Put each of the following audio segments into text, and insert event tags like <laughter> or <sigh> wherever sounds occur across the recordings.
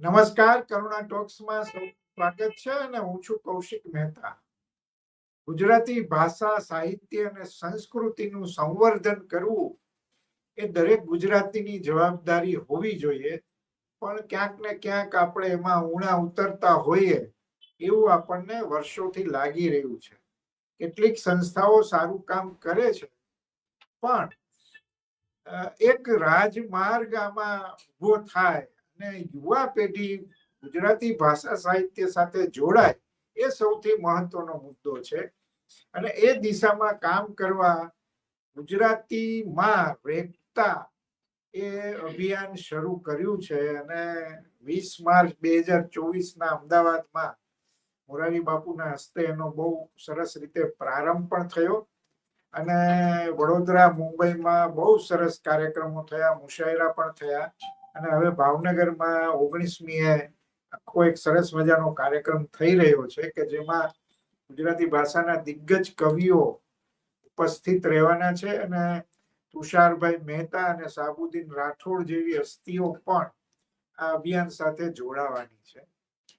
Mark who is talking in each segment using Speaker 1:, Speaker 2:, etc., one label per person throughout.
Speaker 1: નમસ્કાર, કરુણા ટોક્સમાં સ્વાગત છે અને હું છું કૌશિક મહેતા. ગુજરાતી ભાષા, સાહિત્ય અને સંસ્કૃતિનું સંવર્ધન કરવું એ દરેક ગુજરાતીની જવાબદારી હોવી જોઈએ, પણ ક્યાંક ને ક્યાંક આપણે એમાં ઊણા ઉતરતા હોઈએ એવું આપણને વર્ષોથી લાગી રહ્યું છે. કેટલીક સંસ્થાઓ સારું કામ કરે છે, પણ એક રાજમાર્ગ આમાં ઊભો થાય અને યુવા પેઢી ગુજરાતી ભાષા સાહિત્ય સાથે જોડાય એ સૌથી મહત્વનો મુદ્દો છે. અને એ દિશામાં કામ કરવા ગુજરાતીમાં રેખતા એ અભિયાન શરૂ કર્યું છે અને વીસ માર્ચ બે હજાર ચોવીસના અમદાવાદમાં મોરારી બાપુના હસ્તે એનો બહુ સરસ રીતે પ્રારંભ પણ થયો. અને વડોદરા, મુંબઈમાં બહુ સરસ કાર્યક્રમો થયા, મુશાયરા પણ થયા. અને હવે ભાવનગરમાં ઓગણીસમીએ આખો એક સરસ મજાનો કાર્યક્રમ થઈ રહ્યો છે કે જેમાં ગુજરાતી ભાષાના દિગ્ગજ કવિઓ ઉપસ્થિત રહેવાના છે અને તુષારભાઈ મહેતા અને સાબુદ્દીન રાઠોડ જેવી હસ્તીઓ પણ આ અભિયાન સાથે જોડાવાની છે.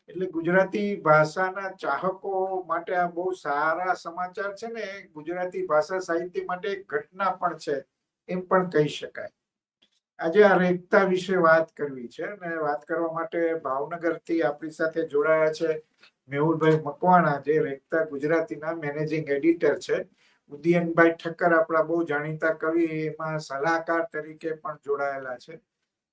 Speaker 1: એટલે ગુજરાતી ભાષાના ચાહકો માટે આ બહુ સારા સમાચાર છે ને ગુજરાતી ભાષા સાહિત્ય માટે એક ઘટના પણ છે, એમ પણ કહી શકાય. આજે આ રેખતા વિશે વાત કરવી છે અને વાત કરવા માટે ભાવનગરથી આપણી સાથે જોડાયા છે મેહુલભાઈ મકવાણા જે રેખતા ગુજરાતીના મેનેજિંગ એડિટર છે. ઉદયનભાઈ ઠક્કર આપણા બહુ જાણીતા કવિ એમાં સલાહકાર તરીકે પણ જોડાયેલા છે.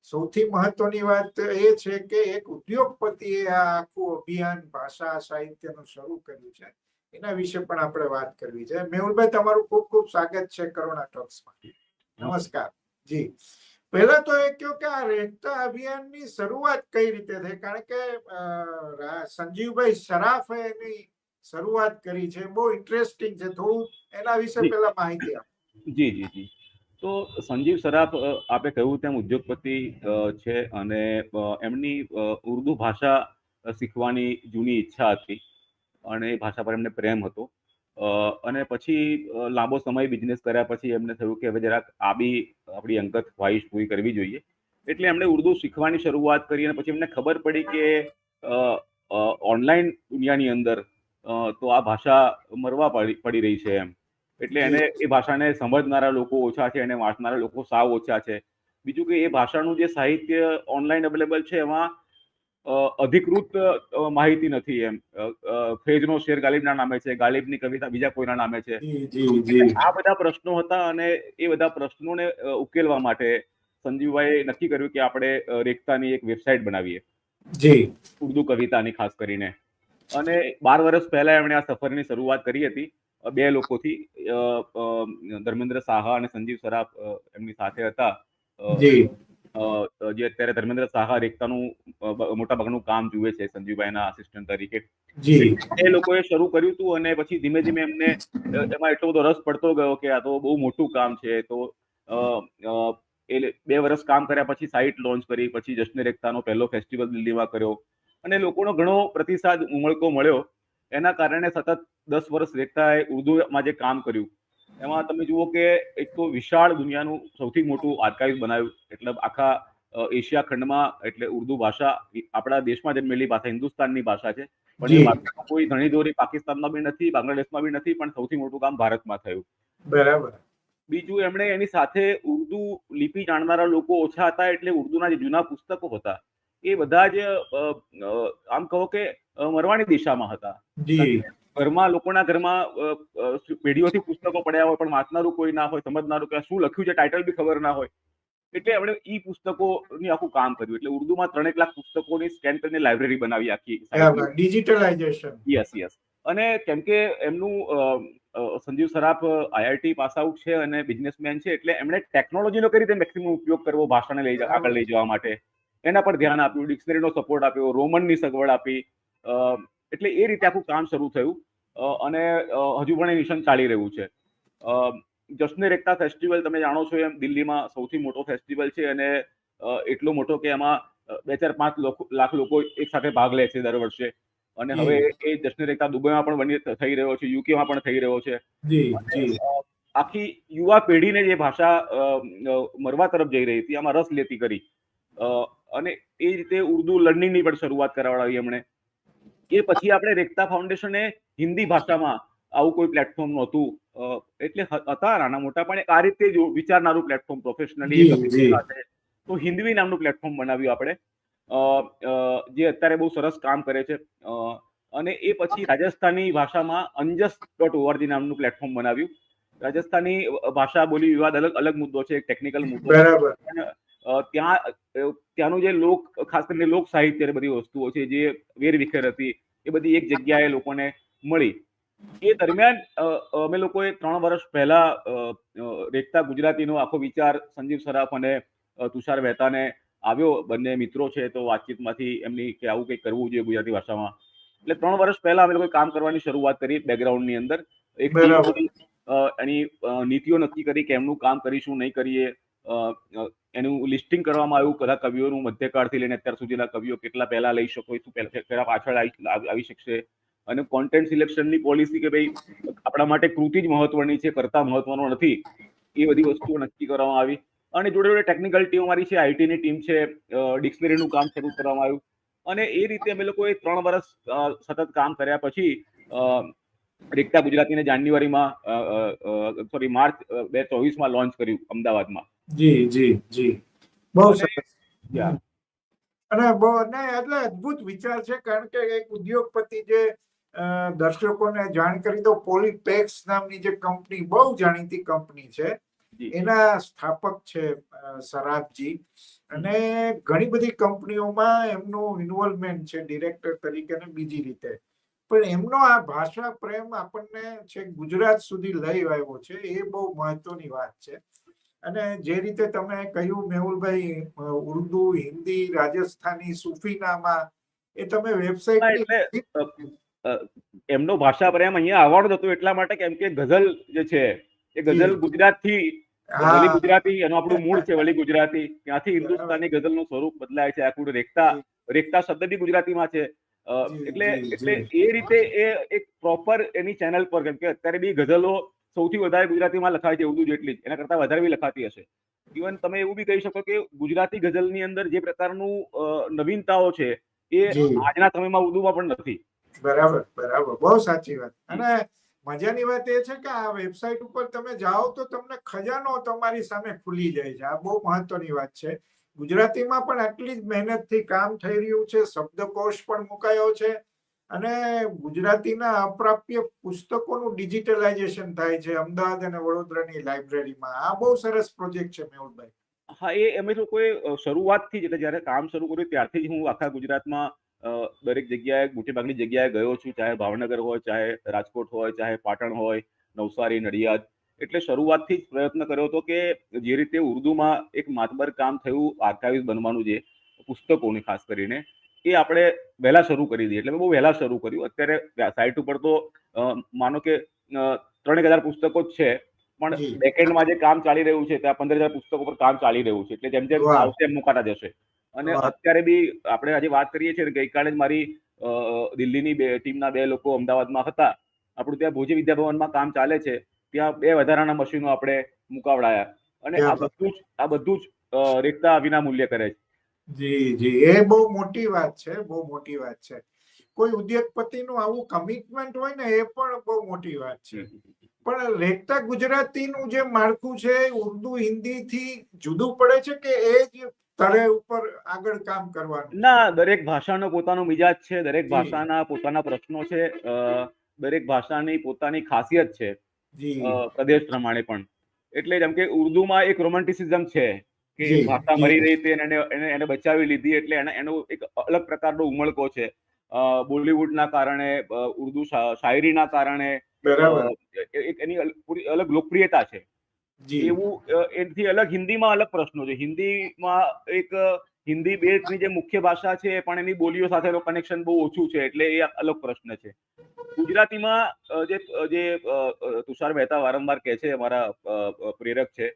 Speaker 1: સૌથી મહત્વની વાત એ છે કે એક ઉદ્યોગપતિએ આ આખું અભિયાન ભાષા સાહિત્યનું શરૂ કર્યું છે. એના વિશે પણ આપણે વાત કરવી છે. મેહુલભાઈ તમારું ખૂબ ખૂબ સ્વાગત છે કરુણા ટોક્સમાં. નમસ્કાર. જી. પહેલા તો એ કહ્યું કે આ રેખતા અભિયાનની શરૂઆત કઈ રીતે થઈ? કારણ કે સંજીવભાઈ શરાફે એની શરૂઆત કરી છે. બહુ ઇન્ટરેસ્ટિંગ છે. થોડું એના વિશે પહેલા માહિતી આપો.
Speaker 2: જી જી જી. તો સંજીવ સરાફ આપે કહ્યું તેમ ઉદ્યોગપતિ છે અને એમની ઉર્દુ ભાષા શીખવાની જૂની ઈચ્છા હતી અને એ ભાષા પર એમને પ્રેમ હતો. અને પછી લાંબો સમય બિઝનેસ કર્યા પછી એમને થયું કે હવે જરાક આ બી આપણી અંગત ખ્વાહિશ પૂરી કરવી જોઈએ. એટલે એમણે ઉર્દુ શીખવાની શરૂઆત કરી અને પછી એમને ખબર પડી કે ઓનલાઈન દુનિયાની અંદર તો આ ભાષા મરવા પડી રહી છે એમ. એટલે એને એ ભાષાને સમજનારા લોકો ઓછા છે એને વાંચનારા લોકો સાવ ઓછા છે. બીજું કે એ ભાષાનું જે સાહિત્ય ઓનલાઈન અવેલેબલ છે એમાં અધિકૃત માહિતી નથી એમ. ફેજનો શેર ગાલિબના નામે છે ગાલિબની કવિતા બીજા કોઈના નામે છે. આ બધા પ્રશ્નો હતા અને એ બધા પ્રશ્નોને ઉકેલવા માટે સંજીવભાઈએ નક્કી કર્યું કે આપણે રેખતાની એક વેબસાઇટ બનાવીએ.
Speaker 1: જી.
Speaker 2: ઉર્દુ કવિતાની ખાસ કરીને. અને બાર વર્ષ પહેલા એમણે આ સફરની શરૂઆત કરી હતી. બે લોકોથી ધર્મેન્દ્ર સાહા અને સંજીવ સરાફ એમની સાથે હતા.
Speaker 1: જી.
Speaker 2: જે અત્યારે ધર્મેન્દ્ર સાહા રેખતાનું મોટા ભાગનું કામ જુએ છે સંજીવભાઈના આસિસ્ટન્ટ તરીકે. એ લોકોએ શરૂ કર્યું હતું અને પછી ધીમે ધીમે એમને એમાં એટલો બધો રસ પડતો ગયો કે આ તો બહુ મોટું કામ છે. તો એ બે વર્ષ કામ કર્યા પછી સાઇટ લોન્ચ કરી પછી જશ્ન રેખતાનો પહેલો ફેસ્ટિવલ દિલ્હીમાં કર્યો. અને લોકોનો ઘણો પ્રતિસાદ ઉમળકો મળ્યો. એના કારણે સતત દસ વર્ષ રેખતાએ ઉર્દુમાં જે કામ કર્યું એમાં તમે જુઓ કે એક તો વિશાળ દુનિયાનું સૌથી મોટું આર્કાઇવ બનાવ્યું. એટલે આખા એશિયા ખંડમાં એટલે ઉર્દુ ભાષા આપણા દેશમાં જન્મેલી ભાષા હિન્દુસ્તાનની ભાષા છે. પણ. એ કોઈ ઘણી દોરી પાકિસ્તાનમાં બી નથી બાંગ્લાદેશમાં બી નથી પણ સૌથી મોટું કામ ભારતમાં થયું.
Speaker 1: બરાબર.
Speaker 2: બીજું એમણે એની સાથે ઉર્દુ લિપિ જાણનારા લોકો ઓછા હતા એટલે ઉર્દુના જે જૂના પુસ્તકો હતા એ બધા જ આમ કહો કે મરવાની દિશામાં હતા. ઘરમાં લોકોના ઘરમાં પેઢીઓથી પુસ્તકો પડ્યા હોય પણ વાંચનારું કોઈ ના હોય સમજનારું કે શું લખ્યું છે ટાઇટલ બી ખબર ના હોય. એટલે એમણે ઈ પુસ્તકોની આખું કામ કર્યું. એટલે ઉર્દુમાં ત્રણેક લાખ પુસ્તકોની સ્કેન કરીને લાઇબ્રેરી બનાવી આખી
Speaker 1: ડિજિટલાઇઝેશન
Speaker 2: યસ યસ અને કેમ કે એમનું Sanjeev Saraf IIT pass out છે અને બિઝનેસમેન છે એટલે એમણે ટેકનોલોજીનો કઈ રીતે મેક્સિમમ ઉપયોગ કરવો ભાષાને લઈ આગળ લઈ જવા માટે? એના પર ધ્યાન આપ્યું ડિક્શનરીનો સપોર્ટ આપ્યો રોમનની સગવડ આપી એટલે એ રીતે આખું કામ શરૂ થયું. અને હજુ પણ એ મિશન ચાલી રહ્યું છે. જશ્ન રેખતા ફેસ્ટિવલ તમે જાણો છો એમ દિલ્હીમાં સૌથી મોટો ફેસ્ટિવલ છે અને એટલો મોટો કે એમાં બે ચાર પાંચ લાખ લોકો એક સાથે ભાગ લે છે દર વર્ષે. અને હવે એ જશ્ન રેખતા દુબઈમાં પણ બની થઈ રહ્યો છે યુકેમાં પણ થઈ રહ્યો છે. આખી યુવા પેઢીને જે ભાષા મરવા તરફ જઈ રહી હતી આમાં રસ લેતી કરી. અને એ રીતે ઉર્દુ લર્નિંગની પણ શરૂઆત કરાવડાવી એમણે. એ પછી આપણે રેખતા ફાઉન્ડેશને હિન્દી ભાષામાં આવું કોઈ પ્લેટફોર્મ નહોતું. એટલે હતા નાના મોટા પણ આ રીતે જ વિચારનારું પ્લેટફોર્મ પ્રોફેશનલી. તો હિન્દવી નામનું પ્લેટફોર્મ બનાવ્યું આપણે. જે અત્યારે બહુ સરસ કામ કરે છે. અને એ પછી રાજસ્થાની ભાષામાં Anjas dot O R G નામનું પ્લેટફોર્મ બનાવ્યું. રાજસ્થાની ભાષા બોલી વિવાદ અલગ અલગ મુદ્દો છે એક ટેકનિકલ મુદ્દો ત્યાં ત્યાંનું જે લોક ખાસ કરીને લોક સાહિત્ય બધી વસ્તુઓ છે જે વેરવિખેર હતી એ બધી એક જગ્યાએ લોકોને મળી. એ દરમિયાન અમે લોકોએ ત્રણ વર્ષ પહેલા રેખતા ગુજરાતીનો આખો વિચાર સંજીવ સરાફ અને તુષાર મહેતાને આવ્યો. બંને મિત્રો છે તો વાતચીતમાંથી એમની કે આવું કંઈક કરવું જોઈએ ગુજરાતી ભાષામાં. એટલે ત્રણ વર્ષ પહેલા અમે લોકોએ કામ કરવાની શરૂઆત કરી બેકગ્રાઉન્ડની અંદર. એક એની નીતિઓ નક્કી કરી કે એમનું કામ કરીશું નહીં કરીએ એનું લિસ્ટિંગ કરવામાં આવ્યું. બધા કવિઓનું મધ્યકાળથી લઈને અત્યાર સુધીના કવિઓ કેટલા પહેલા લઈ શકો શું પહેલા પાછળ આવી શકશે. અને કોન્ટેન્ટ સિલેક્શનની પોલિસી કે ભાઈ, આપણા માટે કૃતિ જ મહત્વની છે, કરતા મહત્વનો નથી. એ બધી વસ્તુઓ નક્કી કરવામાં આવી. અને જોડે જોડે ટેકનિકલ ટીમ અમારી છે આઈટીની ટીમ છે ડિક્શનરીનું કામ શરૂ કરવામાં આવ્યું. અને એ રીતે અમે લોકોએ ત્રણ વર્ષ સતત કામ કર્યા પછી રેખતા ગુજરાતીને જાન્યુઆરીમાં સોરી માર્ચ બે ચોવીસમાં લોન્ચ કર્યું, અમદાવાદમાં.
Speaker 1: જી જી જી. બહુ
Speaker 2: અને-
Speaker 1: સરસ. અને બહુ ને એટલે અદભુત વિચાર છે કારણ કે એક ઉદ્યોગપતિ જે દર્શકોને જાણ કરી દો પોલીપેક્સ નામની જે કંપની બહુ જાણીતી કંપની છે. એના સ્થાપક છે અ, સરાફજી અને ઘણી બધી કંપનીઓમાં એમનું ઇન્વોલ્વમેન્ટ છે ડિરેક્ટર તરીકે અને બીજી રીતે. પણ એમનો આ ભાષા પ્રેમ આપણને છે ગુજરાત સુધી લઈ આવ્યો છે એ બહુ મહત્વની વાત છે. અને જે રીતે તમે કહ્યું મેહુલભાઈ ઉર્દુ હિન્દી રાજસ્થાની સુફીનામાં એ તમે વેબસાઇટ
Speaker 2: એમનો ભાષા પ્રેમ અહીંયા આવવાનો હતો એટલા માટે કેમ કે ગઝલ જે છે એ ગઝલ
Speaker 1: ગુજરાત
Speaker 2: ગુજરાતથી વળી ગુજરાતી એનું આપણું મૂળ છે વલી ગુજરાતી. ત્યાંથી હિન્દુસ્તાની ગઝલનું સ્વરૂપ બદલાય છે આખું રેખતા રેખતા શબ્દ બી ગુજરાતીમાં છે. એટલે એટલે એ રીતે એ એક પ્રોપર એની ચેનલ પર કેમ કે અત્યારે બી ગઝલો સૌથી વધારે ગુજરાતીમાં લખાય છે ઉર્દુ જેટલી જ. એના કરતા વધારે બી લખાતી હશે. ઇવન તમે એવું બી કહી શકો કે ગુજરાતી ગઝલની અંદર જે પ્રકારનું નવીનતાઓ છે એ આજના સમયમાં ઉર્દુમાં પણ નથી.
Speaker 1: બરાબર બરાબર. બહુ સાચી વાત. અને મજાની વાત એ છે કે આ વેબસાઇટ ઉપર તમે જાઓ તો તમને ખજાનો તમારી સામે ખુલી જાય છે. આ બહુ મહત્વની વાત છે. ગુજરાતીમાં પણ આટલી જ મહેનતથી કામ થઈ રહ્યું છે શબ્દકોશ પણ મુકાયો છે. અને ગુજરાતીના અપ્રાપ્ય પુસ્તકોનું ડિજિટલાઇઝેશન થાય છે, અમદાવાદ અને વડોદરાની લાઇબ્રેરીમાં આ બહુ સરસ પ્રોજેક્ટ છે, મેહુલભાઈ.
Speaker 2: હા, એ અમે લોકોએ શરૂઆતથી જ, એટલે જ્યારે કામ શરૂ કર્યું ત્યારથી જ હું આખા ગુજરાતમાં દરેક જગ્યાએ મોટી ભાગની જગ્યાએ ગયો છું, ચાહે ભાવનગર હોય, ચાહે રાજકોટ હોય, ચાહે પાટણ હોય, નવસારી, નડિયાદ. એટલે શરૂઆતથી જ પ્રયત્ન કર્યો હતો કે જે રીતે ઉર્દુમાં એક માતબર કામ થયું આર્કાઇવ્સ બનવાનું છે પુસ્તકોની ખાસ કરીને એ આપણે વહેલા શરૂ કરી દઈએ. એટલે મેં બહુ વહેલા શરૂ કર્યું. અત્યારે સાઇટ ઉપર તો માનો કે ત્રણેક હજાર પુસ્તકો જ છે પણ
Speaker 1: જી.
Speaker 2: બેકએન્ડમાં જે કામ ચાલી રહ્યું છે ત્યાં પંદર હજાર પુસ્તકો પર કામ ચાલી રહ્યું છે. એટલે જેમ જેમ આવશે એમ મુકાતા જશે. અને અત્યારે બી આપણે આજે વાત કરીએ છીએ ગઈકાલે જ મારી દિલ્હીની બે ટીમના બે લોકો અમદાવાદમાં હતા. આપણું ત્યાં ભોજી વિદ્યાભવનમાં કામ ચાલે છે. ત્યાં બે વધારાના મશીનો આપણે મુકાવડાયા. અને આ બધું જ આ બધું જ રેખતા વિના મૂલ્ય કરે છે.
Speaker 1: જી જી. એ બહુ મોટી વાત છે બહુ મોટી વાત છે. કોઈ ઉદ્યોગપતિનું આવું કમિટમેન્ટ હોય ને એ પણ બહુ મોટી વાત છે. પણ રેખતા ગુજરાતીનું જે માળખું છે ઉર્દુ હિન્દી થી જુદું પડે છે કે એ જ તરે ઉપર આગળ કામ કરવાનું
Speaker 2: ના દરેક ભાષાનો પોતાનો મિજાજ છે દરેક ભાષાના પોતાના પ્રશ્નો છે દરેક ભાષાની પોતાની ખાસિયત છે પ્રદેશ પ્રમાણે પણ. એટલે જેમ કે ઉર્દુમાં એક રોમેન્ટિસિઝમ છે કે
Speaker 1: માતા
Speaker 2: મરી રહી હતી અને એને એને બચાવી લીધી એટલે એને એનો એક અલગ પ્રકારનો ઉમળકો છે. બોલિવૂડના કારણે ઉર્દુ શાયરી શાયરીના કારણે એની પૂરી અલગ લોકપ્રિયતા છે. એવું એથી અલગ હિન્દીમાં અલગ પ્રશ્નો છે. હિન્દીમાં એક હિન્દી બેટની જે મુખ્ય ભાષા છે પણ એની બોલીઓ સાથેનો કનેક્શન બહુ ઓછું છે એટલે એ અલગ પ્રશ્ન છે. ગુજરાતીમાં જે જે તુષાર મહેતા વારંવાર કહે છે અમારા પ્રેરક છે.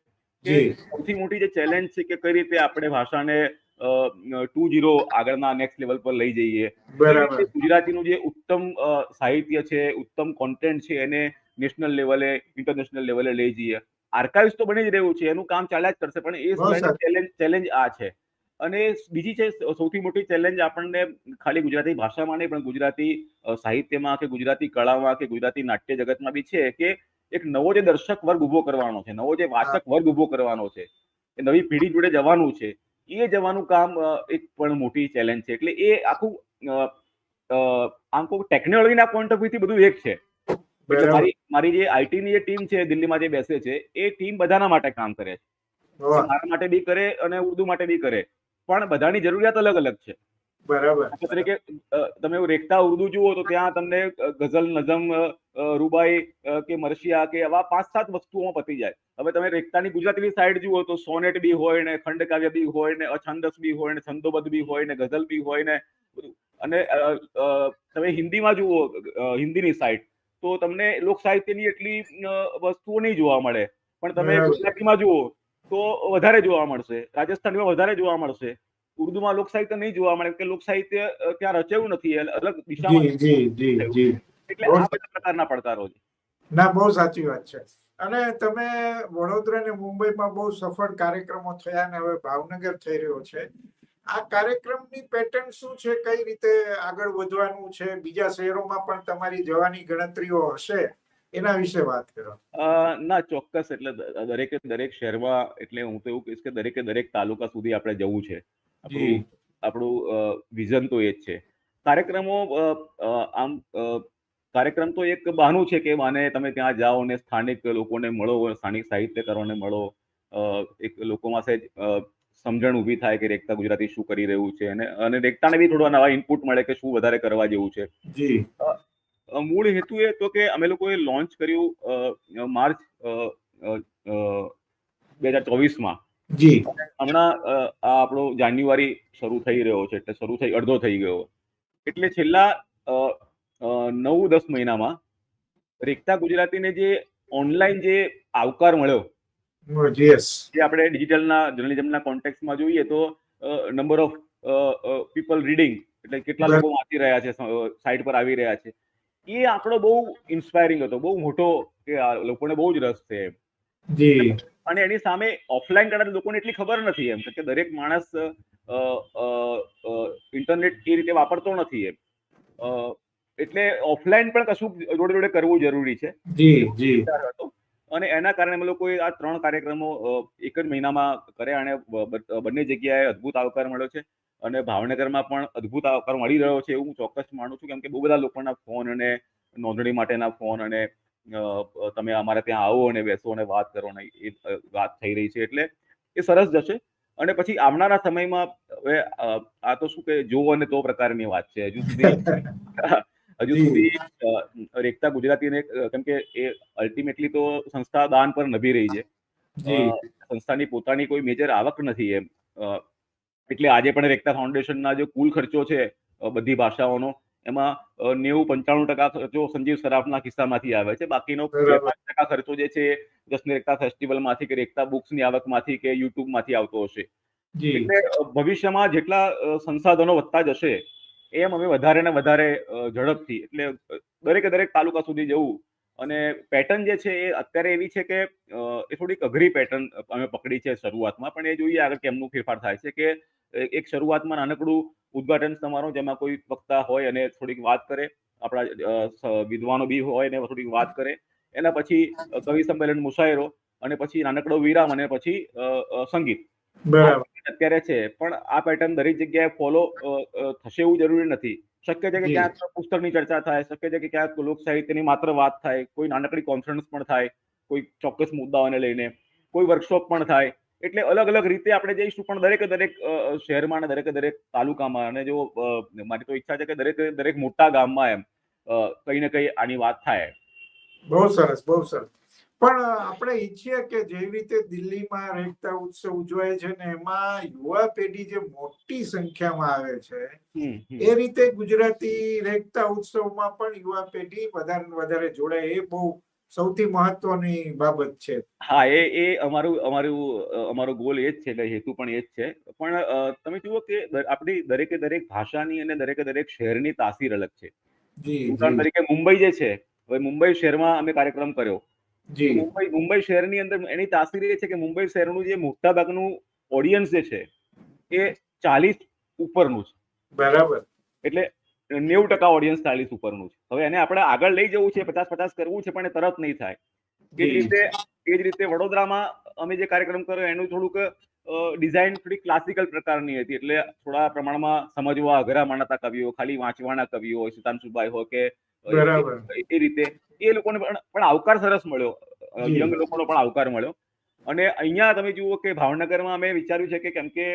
Speaker 2: કે સૌથી મોટી જે ચેલેન્જ છે કે કઈ રીતે આપણે ભાષાને ટુ જીરો આગળના નેક્સ્ટ લેવલ પર લઈ જઈએ. ગુજરાતીનું જે ઉત્તમ સાહિત્ય છે ઉત્તમ કોન્ટેન્ટ છે એને નેશનલ લેવલે ઇન્ટરનેશનલ લેવલે લઈ જઈએ. આર્કાઇવ્સ તો બની જ રહ્યું છે એનું કામ ચાલ્યા જ કરશે પણ એ. ચેલેન્જ ચેલેન્જ આ છે. અને બીજી છે સૌથી મોટી ચેલેન્જ આપણને ખાલી ગુજરાતી ભાષામાં નહીં પણ ગુજરાતી સાહિત્યમાં કે ગુજરાતી કળામાં કે ગુજરાતી નાટ્ય જગતમાં બી છે કે એક નવો જે દર્શક વર્ગ ઊભો કરવાનો છે નવો જે વાચક વર્ગ ઊભો કરવાનો છે એ નવી પેઢી જોડે જવાનું છે એ જવાનું કામ એક પણ મોટી ચેલેન્જ છે. એટલે એ આખું આમ કહું ટેકનોલોજીના પોઈન્ટ ઓફ વ્યૂથી બધું એક છે. એટલે મારી મારી જે આઈટી ની જે ટીમ છે દિલ્હીમાં જે બેસે છે એ ટીમ બધાના માટે કામ કરે છે. મારા માટે બી કરે અને ઉર્દુ માટે બી કરે. પણ બધાની જરૂરિયાત અલગ અલગ છે.
Speaker 1: બરાબર.
Speaker 2: તરીકે તમે રેખતા ઉર્દુ જુઓ તો ત્યાં તમને ગઝલ નઝમ રૂબાઈ કે મરશિયા કે આવા પાંચ સાત વસ્તુઓમાં પતી જાય. હવે તમે રેખતાની ગુજરાતીની સાઈડ જુઓ તો સોનેટ બી હોય ને ખંડકાવ્ય બી હોય ને અછંદસ બી હોય ને છંદોબદ્ધ બી હોય ને ગઝલ બી હોય ને અને તમે હિન્દીમાં જુઓ હિન્દીની સાઈડ તો તમને લોક સાહિત્યની એટલી વસ્તુઓ નહીં જોવા મળે. પણ તમે ગુજરાતીમાં જુઓ તો વધારે જોવા મળશે. રાજસ્થાનમાં વધારે જોવા મળશે. ઉર્દુમાં લોક સાહિત્ય નહીં જોવા મળે કે લોક સાહિત્ય ત્યાં રચાયું નથી અલગ દિશામાં
Speaker 1: જી જી જી જી.
Speaker 2: એટલે આ બધા પ્રકારના પડકારો છે.
Speaker 1: ના બહુ સાચી વાત છે. અને તમે વડોદરા અને મુંબઈમાં બહુ સફળ કાર્યક્રમો થયા ને હવે ભાવનગર થઈ રહ્યો છે. આ કાર્યક્રમની પેટર્ન શું છે? કઈ રીતે આગળ વધવાનું છે? બીજા શહેરોમાં પણ તમારી જવાની ગણતરીઓ હશે? એના વિશે વાત કરો.
Speaker 2: ના ચોક્કસ. એટલે દરેકે દરેક શહેરમાં એટલે હું તો એવું કહીશ કે દરેકે દરેક તાલુકા સુધી આપણે જવું છે. આપણું આપણું વિઝન તો એ જ છે. કાર્યક્રમો આમ કાર્યક્રમ તો એક બહાનું છે કે માને તમે ત્યાં જાઓ ને સ્થાનિક લોકોને મળો સ્થાનિક સાહિત્યકારોને મળો. એક લોકો પાસે સમજણ ઊભી થાય કે રેખતા ગુજરાતી શું કરી રહ્યું છે અને અને રેખતાને બી થોડા નવા ઇનપુટ મળે કે શું વધારે કરવા જેવું છે.
Speaker 1: જી.
Speaker 2: મૂળ હેતુ એ હતો કે અમે લોકોએ લોન્ચ કર્યું માર્ચ બે હજાર ચોવીસમાં.
Speaker 1: જી.
Speaker 2: હમણાં આ આપણો જાન્યુઆરી શરૂ થઈ રહ્યો છે એટલે શરૂ થઈ અડધો થઈ ગયો. એટલે છેલ્લા નવ દસ મહિનામાં રેખતા ગુજરાતીને જે ઓનલાઈન જે આવકાર મળ્યો જે આપણે ડિજિટલના જર્નલિઝમના કોન્ટેક્સમાં જોઈએ તો નંબર ઓફ પીપલ રીડિંગ એટલે કેટલા લોકો વાંચી રહ્યા છે સાઇટ પર આવી રહ્યા છે. એ આંકડો બહુ ઇન્સ્પાયરિંગ હતો બહુ મોટો કે લોકોને બહુ જ રસ છે
Speaker 1: જી.
Speaker 2: અને એની સામે ઓફલાઈન કદાચ લોકોને એટલી ખબર નથી એમ કે દરેક માણસ ઇન્ટરનેટ એ રીતે વાપરતો નથી એમ. એટલે ઓફલાઈન પણ કશું જોડે જોડે કરવું જરૂરી છે.
Speaker 1: જી જી.
Speaker 2: અને એના કારણે અમે લોકોએ આ ત્રણ કાર્યક્રમો એક જ મહિનામાં કર્યા અને બંને જગ્યાએ અદ્ભુત આવકાર મળ્યો છે. અને ભાવનગરમાં પણ અદ્ભુત આવકાર મળી રહ્યો છે એવું હું ચોક્કસ માનું છું કેમ કે બહુ બધા લોકોના ફોન અને નોંધણી માટેના ફોન અને તમે અમારે ત્યાં આવો અને બેસો અને વાત કરો ને એ વાત થઈ રહી છે એટલે એ સરસ જશે. અને પછી આવનારા સમયમાં હવે આ તો શું કે જો અને તો પ્રકારની વાત છે. હજુ સુધી <laughs> હજુ સુધી રેખતા ગુજરાતીને કેમ કે એ અલ્ટિમેટલી તો સંસ્થા દાન પર નભી રહી છે. સંસ્થાની પોતાની કોઈ મેજર આવક નથી એમ. એટલે આજે પણ રેખતા ફાઉન્ડેશનના જે કુલ ખર્ચો છે બધી ભાષાઓનો એમાં નેવું પંચાણું ટકા ખર્ચો સંજીવ સરાફના કિસ્સામાંથી આવે છે. બાકીનો. પાંચ ટકા ખર્ચો જે છે જશ્ન એકતા ફેસ્ટિવલમાંથી કે રેખતા બુક્સની આવકમાંથી કે યુટ્યુબમાંથી આવતો હશે. એટલે ભવિષ્યમાં જેટલા સંસાધનો વધતા જશે એમ અમે વધારે ને વધારે ઝડપથી એટલે દરેકે દરેક તાલુકા સુધી જવું. અને પેટર્ન જે છે એ અત્યારે એવી છે કે એ થોડીક અઘરી પેટર્ન અમે પકડી છે શરૂઆતમાં પણ એ જોઈએ આગળ કેમનું ફેરફાર થાય છે કે એક શરૂઆતમાં નાનકડું ઉદ્ઘાટન સમારોહ જેમાં કોઈ વક્તા હોય અને થોડીક વાત કરે આપણા વિદ્વાનો બી હોય ને થોડીક વાત કરે એના પછી કવિ સંમેલન મુશાયરો અને પછી નાનકડો વિરામ અને પછી સંગીત. અત્યારે છે પણ આ પેટર્ન દરેક જગ્યાએ ફોલો થશે એવું જરૂરી નથી. શક્ય છે કે. ક્યાંક પુસ્તકની ચર્ચા થાય શક્ય છે કે ક્યાંક લોક સાહિત્યની માત્ર વાત થાય કોઈ નાનકડી કોન્ફરન્સ પણ થાય કોઈ ચોક્કસ મુદ્દાઓને લઈને કોઈ વર્કશોપ પણ થાય એટલે અલગ અલગ રીતે આપણે જઈશું પણ દરેકે દરેક શહેરમાં અને દરેકે દરેક તાલુકામાં અને જો મારી તો ઈચ્છા છે કે દરેક દરેક મોટા ગામમાં એમ કઈ ને કઈ આની વાત થાય
Speaker 1: બહુ સરસ બહુ સરસ પણ આપણે ઈચ્છીએ કે જેવી રીતે દિલ્હીમાં રેખતા ઉત્સવ ઉજવાય છે ને એમાં યુવા પેઢી જે મોટી સંખ્યામાં આવે છે. એ રીતે ગુજરાતી રેખતા ઉત્સવમાં પણ યુવા પેઢી વધારે વધારે જોડાય એ બહુ સૌથી મહત્વની બાબત છે.
Speaker 2: હા એ એ અમારું અમારું અમારો ગોલ એ જ છે એટલે હેતુ પણ એ જ છે. પણ તમે જુઓ કે આપણી દરેકે દરેક ભાષાની અને દરેકે દરેક શહેરની તાસીર અલગ છે. ઉદાહરણ તરીકે મુંબઈ જે છે હવે મુંબઈ શહેરમાં અમે કાર્યક્રમ કર્યો.
Speaker 1: જી.
Speaker 2: મુંબઈ મુંબઈ શહેરની અંદર એની તાસીર એ છે કે મુંબઈ શહેરનું જે મોટા ભાગનું ઓડિયન્સ જે છે એ ચાલીસ ઉપરનું છે.
Speaker 1: બરાબર.
Speaker 2: એટલે નેવું ટકા ઓડિયન્સ ચાલીસ ઉપરનું છે. હવે એને આપણે આગળ લઈ જવું છે પચાસ પચાસ કરવું છે પણ એ તરત નહીં થાય. એ જ રીતે એ જ રીતે વડોદરામાં અમે જે કાર્યક્રમ કર્યો એનું થોડુંક ડિઝાઇન થોડી ક્લાસિકલ પ્રકારની હતી. એટલે થોડા પ્રમાણમાં સમજવા અઘરા માનતા કવિઓ ખાલી વાંચવાના કવિઓ હોય સુતાનસુભાઈ હોય કે એ- રીતે એ લોકોને પણ પણ આવકાર સરસ મળ્યો. યંગ લોકોનો પણ આવકાર મળ્યો. અને અહીંયા તમે જુઓ કે ભાવનગરમાં અમે વિચાર્યું છે કે કેમ કે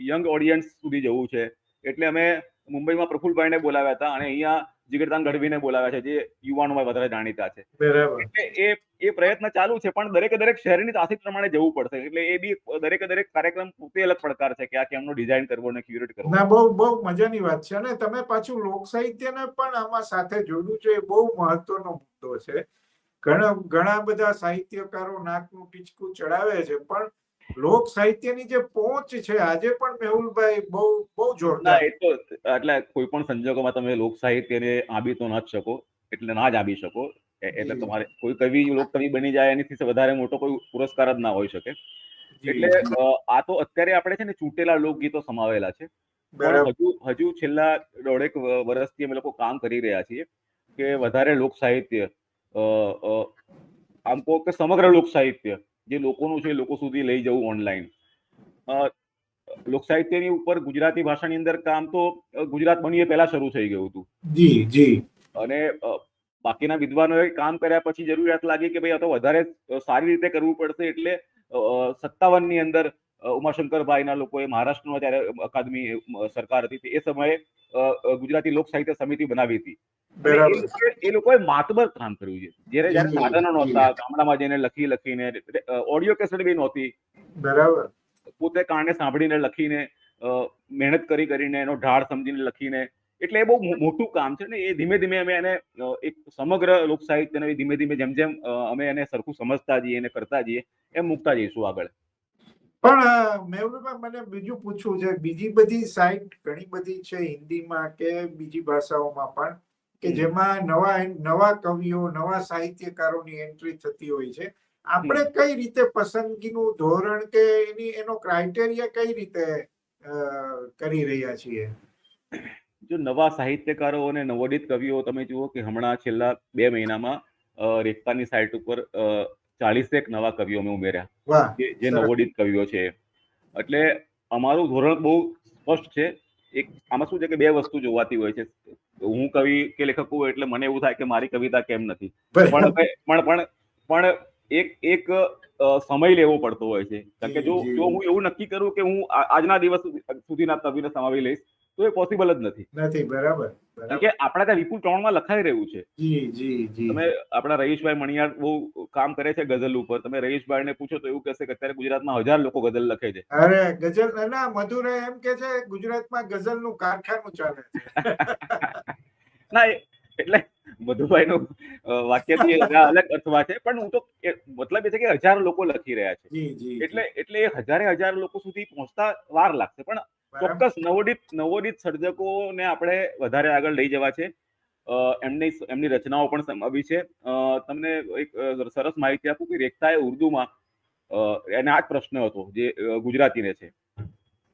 Speaker 2: યંગ ઓડિયન્સ સુધી જવું છે. એટલે અમે મુંબઈમાં પ્રફુલભાઈને બોલાવ્યા હતા અને અહીંયા જીગરદાન ગઢવીને બોલાવ્યા છે જે યુવાનોમાં વધારે જાણીતા છે. એટલે એ એ પ્રયત્ન ચાલુ છે પણ દરેકે દરેક શહેરની તાસીર પ્રમાણે જવું પડશે. એટલે એ બી દરેકે દરેક કાર્યક્રમ પોતે અલગ પડકાર છે કે આ કેમનો ડિઝાઇન કરવો ને ક્યુરેટ કરવો.
Speaker 1: ના બહુ બહુ મજાની વાત છે. અને તમે પાછું લોક સાહિત્યને પણ આમાં સાથે જોડ્યું છે એ બહુ મહત્વનો મુદ્દો છે. ઘણા ઘણા બધા સાહિત્યકારો નાકનું ટીચકું ચડાવે છે પણ લોક સાહિત્યની જે પહોંચ છે આજે પણ મેહુલભાઈ બહુ બહુ જોરદાર
Speaker 2: એ તો એટલે કોઈ પણ સંજોગોમાં તમે લોક સાહિત્યને આંબી તો ના જ શકો એટલે ના જ આંબી શકો. એટલે તમારે કોઈ કવિ લોક કવિ બની જાય એનીથી વધારે મોટો કોઈ પુરસ્કાર જ ના હોઈ શકે. એટલે આ તો અત્યારે આપણે છે ને ચૂંટેલા લોકગીતો સમાવેલા છે. હજુ હજુ છેલ્લા દોઢેક વર્ષથી અમે લોકો કામ કરી રહ્યા છીએ કે વધારે લોક સાહિત્ય આમ કહો કે સમગ્ર લોક સાહિત્ય જે લોકોનું છે એ લોકો સુધી લઈ જવું ઓનલાઈન લોક સાહિત્યની ઉપર ગુજરાતી ભાષાની અંદર કામ તો ગુજરાત બની એ પહેલા શરૂ થઈ ગયું હતું.
Speaker 1: જી જી.
Speaker 2: અને બાકીના વિદ્વાનોએ કામ કર્યા પછી જરૂરિયાત લાગી કે ભાઈ આ તો વધારે સારી રીતે કરવું પડશે એટલે સત્તાવનની અંદર ઉમાશંકરભાઈના લોકોએ મહારાષ્ટ્રમાં ત્યારે અકાદમી સરકાર હતી એ સમયે ગુજરાતી લોક સાહિત્ય સમિતિ બનાવી હતી. એ લોકોએ- માતબર કામ કર્યું છે. જ્યારે જ્યારે સાધનો નહોતા ગામડામાં જઈને લખી લખીને ઓડિયો કેસેટ બી નહોતી.
Speaker 1: બરાબર.
Speaker 2: પોતે કારણે સાંભળીને લખીને મહેનત કરી કરીને એનો ઢાળ સમજીને લખીને એટલે એ બહુ મોટું કામ છે ને એ ધીમે ધીમે અમે એને એક સમગ્ર લોક સાહિત્યને ધીમે ધીમે જેમ જેમ અમે એને સરખું સમજતા જઈએ અને કરતા જઈએ એમ મૂકતા જઈશું આગળ.
Speaker 1: પણ મેહુલભાઈ મને બીજું પૂછવું છે. બીજી બધી સાઇટ ઘણી બધી છે હિન્દીમાં કે બીજી ભાષાઓમાં પણ કે જેમાં નવા નવા કવિઓ નવા સાહિત્યકારોની એન્ટ્રી થતી હોય છે. આપણે કઈ રીતે પસંદગીનું ધોરણ કે એની એનો ક્રાઇટેરિયા કઈ રીતે કરી રહ્યા છીએ?
Speaker 2: જો નવા સાહિત્યકારો અને નવોદિત કવિઓ તમે જુઓ કે હમણાં છેલ્લા બે મહિનામાં રેખતાની સાઇટ ઉપર ચાલીસેક નવા કવિઓ અમે ઉમેર્યા. જે નવોદિત કવિઓ છે. એટલે અમારું ધોરણ બહુ સ્પષ્ટ છે. એક આમાં શું છે કે બે વસ્તુ જોવાતી હોય છે. હું કવિ કે લેખક હોઉં એટલે મને એવું થાય કે મારી કવિતા કેમ નથી. પણ પણ પણ પણ એક એક સમય લેવો પડતો હોય છે. કારણ કે જો
Speaker 1: જી,
Speaker 2: હું એવું નક્કી કરું કે હું આજના દિવસ સુધી- સુધીના કવિને સમાવી લઈશ તો એ પોસિબલ જ નથી.
Speaker 1: નથી બરાબર
Speaker 2: કે આપણા ત્યાં વિપુલ પ્રમાણમાં લખાઈ રહ્યું છે.
Speaker 1: જી જી જી.
Speaker 2: તમે આપણા રહીશભાઈ મણિયાર બહુ કામ કરે છે ગઝલ ઉપર. તમે રહીશભાઈને પૂછો તો એવું કહેશે કે અત્યારે ગુજરાતમાં હજાર લોકો ગઝલ લખે છે.
Speaker 1: અરે ગઝલ ના મધુરે એમ કે છે ગુજરાતમાં ગઝલનું કારખાનું ચાલે છે. <laughs>
Speaker 2: ના એટલે મધુભાઈ નું વાક્યથી અલગ અર્થમાં છે પણ હું તો મતલબ એ છે કે હજાર લોકો લખી રહ્યા છે. એટલે એટલે એ હજારે હજાર લોકો સુધી પહોંચતા વાર લાગશે. પણ. ચોક્કસ નવોદિત નવોદિત સર્જકોને આપણે વધારે આગળ લઈ જવા છે. એમની એમની રચનાઓ પણ સમાવી છે. તમને એક સરસ માહિતી આપું કે રેખતાએ ઉર્દુમાં એને આ જ પ્રશ્ન હતો જે ગુજરાતીને છે.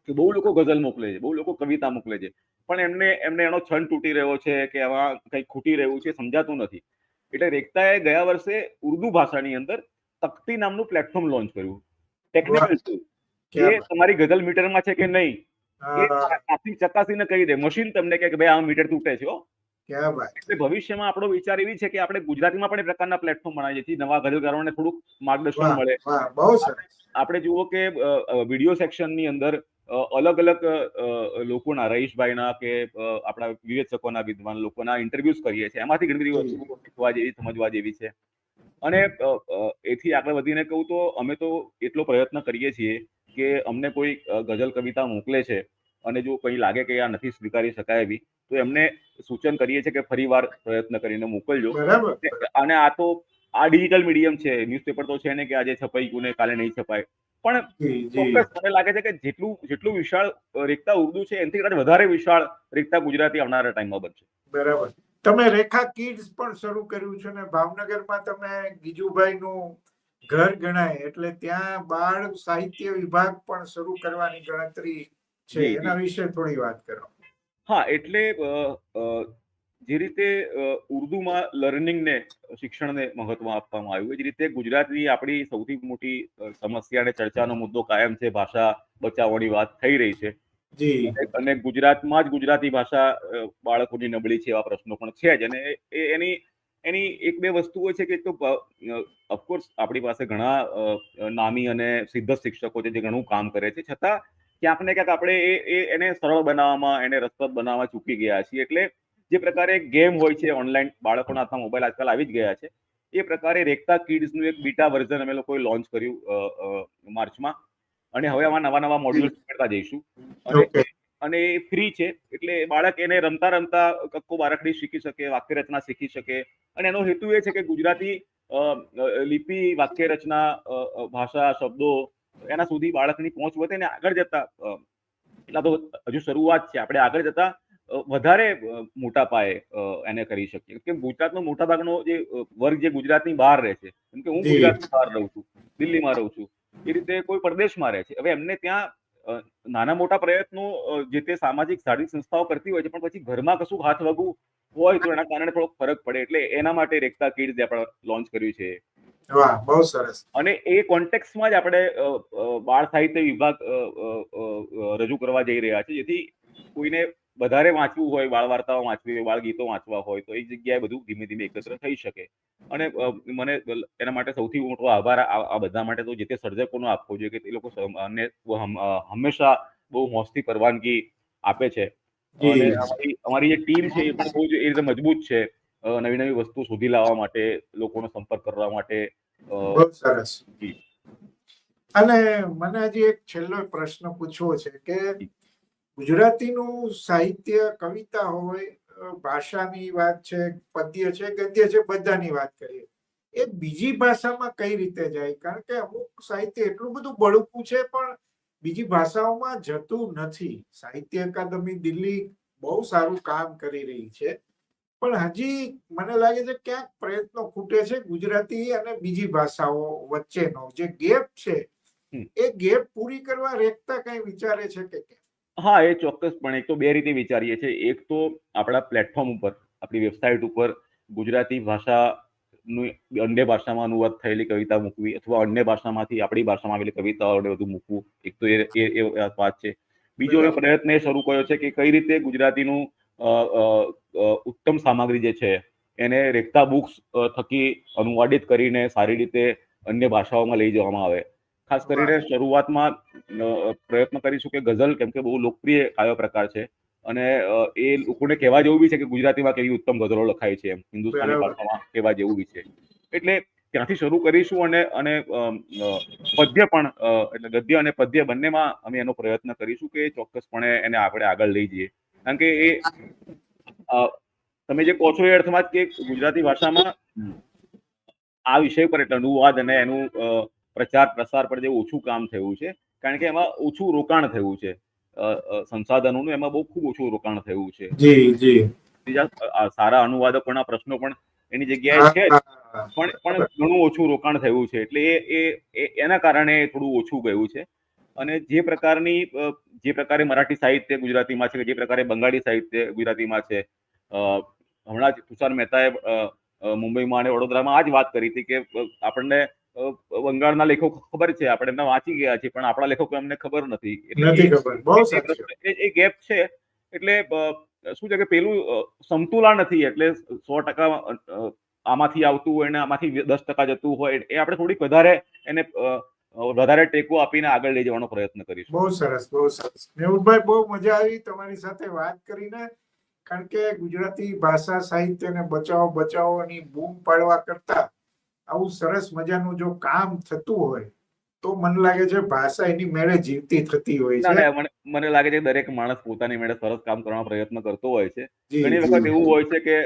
Speaker 2: કે બહુ લોકો ગઝલ મોકલે છે બહુ લોકો કવિતા મોકલે છે. પણ એમને એમને એનો છંદ તૂટી રહ્યો છે કે આમાં કંઈક ખૂટી રહ્યું છે સમજાતું નથી. એટલે રેખતાએ ગયા વર્ષે ઉર્દુ ભાષાની અંદર તકતી નામનું પ્લેટફોર્મ લોન્ચ કર્યું. ટેકનિકલ
Speaker 1: કે
Speaker 2: એ તમારી ગઝલ મીટરમાં છે કે નહીં? એ ચકાસીને કહી દે. મશીન તમને કે ભાઈ આ મીટર તૂટે છે એટલે ભવિષ્યમાં આપણો વિચાર એવી છે કે આપણે ગુજરાતીમાં પણ એ પ્રકારના પ્લેટફોર્મ બનાવીએ જેથી નવા ગઝલકારોને થોડુંક માર્ગદર્શન મળે. આપણે જુઓ કે વીડિયો સેક્શનની અંદર અલગ અલગ લોકોના રહીશભાઈના કે આપણા વિવેચકોના વિદ્વાન લોકોના ઇન્ટરવ્યુઝ કરીએ છીએ. એમાંથી ઘણી બધી વસ્તુઓ શીખવા જેવી સમજવા જેવી છે. અને એથી આગળ વધીને કહું તો અમે તો એટલો પ્રયત્ન કરીએ છીએ કે અમને કોઈ ગઝલ કવિતા મોકલે છે. અને જો કંઈ લાગે કે આ નથી સ્વીકારી શકાય એવી તો એમને સૂચન કરીએ છીએ કે ફરીવાર પ્રયત્ન કરીને મોકલજો. અને આ તો આ ડિજિટલ મીડિયમ છે ન્યૂઝપેપર તો છે ને કે આજે છપાઈ ગયું ને કાલે નહીં છપાય. પણ મને લાગે છે કે જેટલું જેટલું વિશાળ રેખતા ઉર્દુ છે એનાથી કદાચ વધારે વિશાળ રેખતા ગુજરાતી આવનારા ટાઈમમાં બનશે.
Speaker 1: બરાબર. તમે રેખા કિડ્સ પણ શરૂ કર્યું છે ને ભાવનગરમાં તમે ગીજુભાઈનું ઘર ગણાય એટલે ત્યાં બાળ સાહિત્ય વિભાગ પણ શરૂ કરવાની ગણતરી છે. એના વિશે થોડી વાત કરો.
Speaker 2: હા એટલે જે રીતે ઉર્દુમાં લર્નિંગને શિક્ષણને મહત્વ આપવામાં આવ્યું એ જ રીતે ગુજરાતની આપણી સૌથી મોટી સમસ્યા અને ચર્ચાનો મુદ્દો કાયમ છે ભાષા બચાવવાની વાત થઈ રહી છે. અને- ગુજરાતમાં જ ગુજરાતી ભાષા બાળકોની નબળી છે એવા પ્રશ્નો પણ છે જ. અને એની એની એક બે વસ્તુઓ છે કે તો ઓફકોર્સ આપણી પાસે ઘણા નામી અને સિદ્ધ શિક્ષકો છે જે ઘણું કામ કરે છે. છતાં ક્યાંક ને ક્યાંક આપણે એ એને સરળ બનાવવામાં એને રસપ્રદ બનાવવામાં ચૂકી ગયા છીએ. એટલે જે પ્રકારે ગેમ હોય છે ઓનલાઈન બાળકોના હાથમાં મોબાઈલ આજકાલ આવી જ ગયા છે એ પ્રકારે રેખતા કિડ્સનું એક બીટા વર્ઝન અમે લોકોએ લોન્ચ કર્યું માર્ચમાં. અને હવે આમાં નવા નવા મોડ્યુલ કરતા જઈશું. અને અને એ ફ્રી છે એટલે બાળક એને રમતા રમતા કક્કો બારકડી શીખી શકે વાક્ય રચના શીખી શકે. અને એનો હેતુ એ છે કે ગુજરાતી લિપિ વાક્ય રચના ભાષા શબ્દો એના સુધી બાળકની પહોંચ વધે ને આગળ જતા એટલા તો હજુ શરૂઆત છે. આપણે આગળ જતા વધારે મોટા પાયે એને કરી શકીએ. કેમ ગુજરાતનો મોટા ભાગનો જે વર્ગ જે ગુજરાતની બહાર રહે છે. કેમ કે હું. ગુજરાતની બહાર રહું છું દિલ્હીમાં રહું છું. એ રીતે કોઈ પ્રદેશમાં રહે છે. હવે એમને ત્યાં નાના મોટા પ્રયત્નો જે તે સામાજિક સારી સંસ્થાઓ કરતી હોય છે પણ પછી ઘરમાં કશું હાથ વગવું હોય તો એના કારણે થોડોક ફરક પડે. એટલે એના માટે રેખતા કિડ્સ આપણે લોન્ચ કર્યું છે
Speaker 1: વાહ બહુ સરસ.
Speaker 2: અને એ કોન્ટેક્સમાં જ આપણે બાળ સાહિત્ય વિભાગ રજૂ કરવા જઈ રહ્યા છે. જેથી કોઈને વધારે વાંચવું હોય બાળ વાર્તાઓ વાંચવી હોય બાળ ગીતો વાંચવા હોય તો એ જગ્યાએ બધું ધીમે ધીમે એકત્ર થઈ શકે. અને મને એના માટે સૌથી મોટો આભાર આ બધા માટે તો જે તે સર્જકોનો આપવો જોઈએ કે તે લોકો સમ- અમને હમ- અ, હંમેશા બહુ મોસ્તી પરવાનગી આપે છે. અમારી જે ટીમ છે એ પણ બહુ જ એ રીતે મજબૂત છે. નવી નવી વસ્તુ શોધી લાવવા માટે લોકોનો સંપર્ક કરવા માટે
Speaker 1: સરસ. અને મને હજી એક છેલ્લો પ્રશ્ન પૂછવો છે કે ગુજરાતીનું સાહિત્ય કવિતા હોય ભાષાની વાત છે પદ્ય છે ગદ્ય છે બધાની વાત કરીએ. એ બીજી ભાષામાં કઈ રીતે જાય? કારણ કે અમુક સાહિત્ય એટલું બધું બળુકું છે પણ બીજી ભાષાઓમાં જતું નથી. સાહિત્ય અકાદમી દિલ્હી બહુ સારું કામ કરી રહી છે. પણ હજી મને લાગે છે ક્યાંક પ્રયત્નો ખૂટે છે ગુજરાતી અને બીજી ભાષાઓ વચ્ચેનો. જે ગેપ છે એ ગેપ પૂરી કરવા રેખતા કઈ વિચારે છે કે
Speaker 2: હા એ ચોક્કસપણે. એક તો બે રીતે વિચારીએ છીએ. એક તો આપણા પ્લેટફોર્મ ઉપર આપણી વેબસાઇટ ઉપર ગુજરાતી ભાષાનું અન્ય ભાષામાં અનુવાદ થયેલી કવિતા મૂકવી અથવા અન્ય ભાષામાંથી આપણી ભાષામાં આવેલી કવિતાઓને બધું મૂકવું. એક તો એ વાત છે. બીજો પ્રયત્ન એ શરૂ કર્યો છે કે કઈ રીતે ગુજરાતીનું ઉત્તમ સામગ્રી જે છે એને રેખતા બુક્સ થકી અનુવાદિત કરીને સારી રીતે અન્ય ભાષાઓમાં લઈ જવામાં આવે. ખાસ કરીને શરૂઆતમાં પ્રયત્ન કરીશું કે ગઝલ કેમ કે બહુ લોકપ્રિય કાવ્ય પ્રકાર છે અને એ લોકોને કહેવા જેવું બી છે કે ગુજરાતીમાં કેવી ઉત્તમ ગઝલો લખાય છે એમ હિન્દુસ્તાની ભાષામાં કહેવા જેવું બી છે. એટલે ત્યાંથી શરૂ કરીશું અને અને પદ્ય પણ એટલે ગદ્ય અને પદ્ય બંનેમાં અમે એનો પ્રયત્ન કરીશું કે ચોક્કસપણે એને આપણે આગળ લઈ જઈએ. કારણ કે એ તમે જે કહો છો એ અર્થમાં જ કે ગુજરાતી ભાષામાં આ વિષય પર એટલે અનુવાદ અને એનું પ્રચાર પ્રસાર પર જે ઓછું કામ થયું છે કારણ કે એમાં ઓછું રોકાણ થયું છે. સંસાધનોનું એમાં બહુ ખૂબ ઓછું રોકાણ થયું છે.
Speaker 1: જી જી.
Speaker 2: બીજા સારા અનુવાદકોના પ્રશ્નો પણ એની જગ્યાએ છે પણ પણ ઘણું ઓછું રોકાણ થયું છે. એટલે એ એના કારણે થોડું ઓછું ગયું છે. અને જે પ્રકારની જે પ્રકારે મરાઠી સાહિત્ય ગુજરાતીમાં છે કે જે પ્રકારે બંગાળી સાહિત્ય ગુજરાતીમાં છે હમણાં જ તુષાર મહેતાએ મુંબઈમાં અને વડોદરામાં આ જ વાત કરી હતી કે આપણને બંગાળના લેખકો ખબર છે આપણે એમને વાંચી ગયા છે પણ આપણા લેખકો એમને ખબર નથી. એટલે એ- ગેપ છે એટલે શું છે કે પેલું સમતુલા નથી એટલે સો ટકા આમાંથી આવતું હોય અને આમાંથી દસ ટકા જતું હોય એ આપણે થોડીક વધારે એને વધારે ટેકો આપીને આગળ લઈ જવાનો પ્રયત્ન કરીશું.
Speaker 1: બહુ સરસ બહુ સરસ. મેહુલભાઈ બહુ મજા આવી તમારી સાથે વાત કરીને કારણ કે ગુજરાતી ભાષા સાહિત્યને બચાવો બચાવોની બૂમ પાડવા કરતા આવું સરસ મજાનું જો કામ થતું હોય તો મને લાગે છે ભાષા એની મેળે જીવતી થતી હોય છે.
Speaker 2: મને લાગે છે દરેક માણસ પોતાની મેળે સરસ કામ કરવાનો પ્રયત્ન કરતો હોય છે. ઘણી વખત એવું હોય છે કે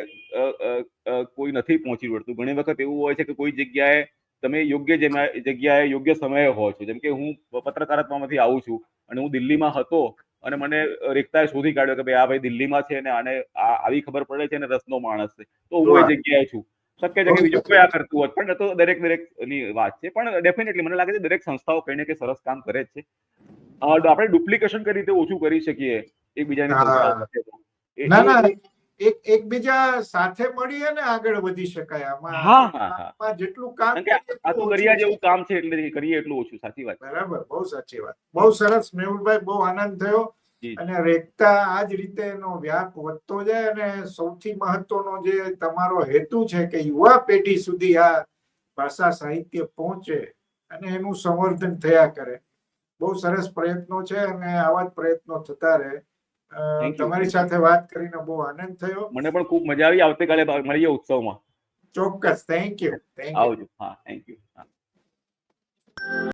Speaker 2: કોઈ નથી પહોંચી વળતું. ઘણી વખત એવું હોય છે કે કોઈ જગ્યાએ તમે યોગ્ય જગ્યાએ યોગ્ય સમયે હો છો. જેમ કે હું પત્રકારત્વમાંથી આવું છું અને હું દિલ્હીમાં હતો અને મને રેખતાએ શોધી કાઢ્યો કે ભાઈ આ ભાઈ દિલ્હીમાં છે અને આને આવી ખબર પડે છે અને રસનો માણસ છે. તો હું એ જગ્યાએ છું. શક્ય છે કે બીજું કોઈ આ કરતું હોત. પણ તો દરેક દરેકની વાત છે. પણ ડેફિનેટલી મને લાગે છે દરેક સંસ્થાઓ કઈ કે સરસ કામ કરે જ છે. આપણે ડુપ્લિકેશન કઈ રીતે ઓછું કરી શકીએ એકબીજાની
Speaker 1: ના ના. એક એકબીજા સાથે મળી અને આગળ વધી શકાય. આમાં
Speaker 2: હા, હા, હા.
Speaker 1: જેટલું કામ
Speaker 2: આ તો
Speaker 1: દરિયા
Speaker 2: જેવું કામ છે એટલે કરીએ એટલું ઓછું સાચી વાત.
Speaker 1: બરાબર બહુ સાચી વાત. બહુ સરસ મેહુલભાઈ બહુ આનંદ થયો. અને રેખતા આ જ રીતે એનો વ્યાપ વધતો જાય અને સૌથી મહત્વનો જે તમારો હેતુ છે કે યુવા પેઢી સુધી આ ભાષા સાહિત્ય પહોંચે અને એનું સંવર્ધન થયા કરે. બહુ સરસ પ્રયત્નો છે અને આવા જ પ્રયત્નો થતા રહે. તમારી સાથે વાત કરીને બહુ આનંદ થયો.
Speaker 2: મને પણ ખૂબ મજા આવી. આવતીકાલે મળીએ ઉત્સવમાં.
Speaker 1: ચોક્કસ. થેન્ક યુ થેન્ક યુ
Speaker 2: આવજો. હા થેન્ક યુ